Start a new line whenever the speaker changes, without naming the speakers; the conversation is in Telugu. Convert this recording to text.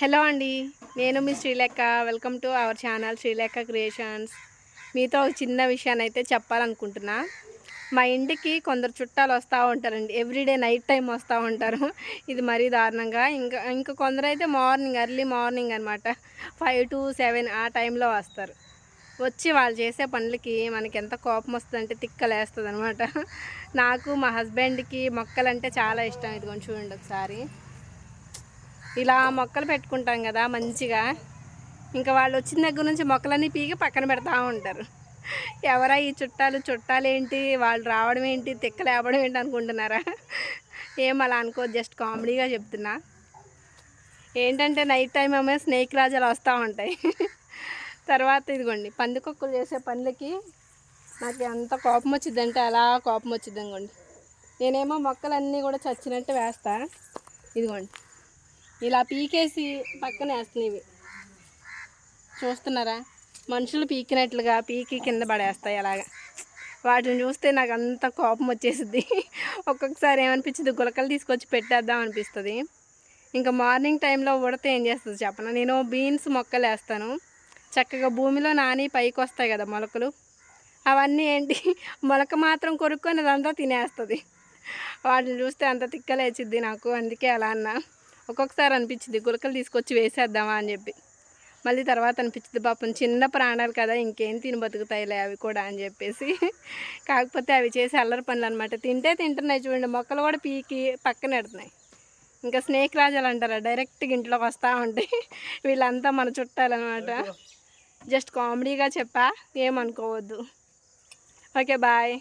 హలో అండి నేను మీ Srilekha. Welcome to our channel Srilekha creations మీతో ఒక చిన్న విషయాన్ని అయితే చెప్పాలనుకుంటున్నా. మా ఇంటికి కొందరు చుట్టాలు వస్తూ ఉంటారండి. ఎవ్రీడే నైట్ టైం వస్తూ ఉంటారు. ఇది మరీ దారుణంగా. ఇంకా ఇంకా కొందరు అయితే మార్నింగ్ ఎర్లీ మార్నింగ్ అనమాట ఫైవ్ టు సెవెన్ ఆ టైంలో వస్తారు. వచ్చి వాళ్ళు చేసే పనులకి మనకి ఎంత కోపం వస్తుందంటే తిక్కలేస్తుంది అనమాట నాకు మా హస్బెండ్కి మొక్కలంటే చాలా ఇష్టం. ఇది కొంచెం చూడండి ఒకసారి. ఇలా మొక్కలు పెట్టుకుంటాం కదా మంచిగా. ఇంకా వాళ్ళు వచ్చిన దగ్గర నుంచి మొక్కలన్నీ పీకి పక్కన పెడతా ఉంటారు. ఎవరా ఈ చుట్టాలు చుట్టాలు ఏంటి? వాళ్ళు రావడం ఏంటి? తిక్కలేవడం ఏంటి అనుకుంటున్నారా? ఏం అలా అనుకో జస్ట్ కామెడీగా చెప్తున్నా. ఏంటంటే నైట్ టైం ఏమో స్నేక్ రాజాలు వస్తూ ఉంటాయి. తర్వాత ఇదిగోండి పందికొక్కులు చేసే పనులకి నాకు ఎంత కోపం వచ్చిందంటే అలా కోపం వచ్చింది అనుకోండి. నేనేమో మొక్కలన్నీ కూడా చచ్చినట్టు వేస్తా. ఇదిగోండి. ఇలా పీకేసి పక్కన వేస్తున్నాయి చూస్తున్నారా? మనుషులు పీకినట్లుగా పీకి కింద పడేస్తాయి అలాగా. వాటిని చూస్తే నాకు అంత కోపం వచ్చేసింది ఒక్కొక్కసారి ఏమనిపించింది గులకలు తీసుకొచ్చి పెట్టేద్దాం అనిపిస్తుంది. ఇంకా మార్నింగ్ టైంలో ఉడితే ఏం చేస్తుంది చెప్పను? నేను బీన్స్ మొక్కలు వేస్తాను. చక్కగా భూమిలో నాని పైకి వస్తాయి కదా మొలకలు. అవన్నీ ఏంటి? మొలక మాత్రం కొరుక్కొని అదంతా తినేస్తుంది. వాటిని చూస్తే అంత తిక్కలేచిద్ది నాకు. అందుకే అలా అన్నా. ఒక్కొక్కసారి అనిపించింది గులకలు తీసుకొచ్చి వేసేద్దామా అని చెప్పి. మళ్ళీ తర్వాత అనిపించింది పాపం చిన్న ప్రాణాలు కదా ఇంకేం తిని బతుకుతాయిలే అవి కూడా అని చెప్పేసి. కాకపోతే అవి చేసి అల్లరి పనులు అనమాట తింటే తింటున్నాయి చూడండి మొక్కలు కూడా పీకి పక్కన పెడుతున్నాయి. ఇంకా స్నేక్ రాజాలు అంటారా డైరెక్ట్గా ఇంట్లోకి వస్తూ ఉంటాయి వీళ్ళంతా మన చుట్టాలన్నమాట. జస్ట్ కామెడీగా చెప్పా ఏమనుకోవద్దు. Okay bye.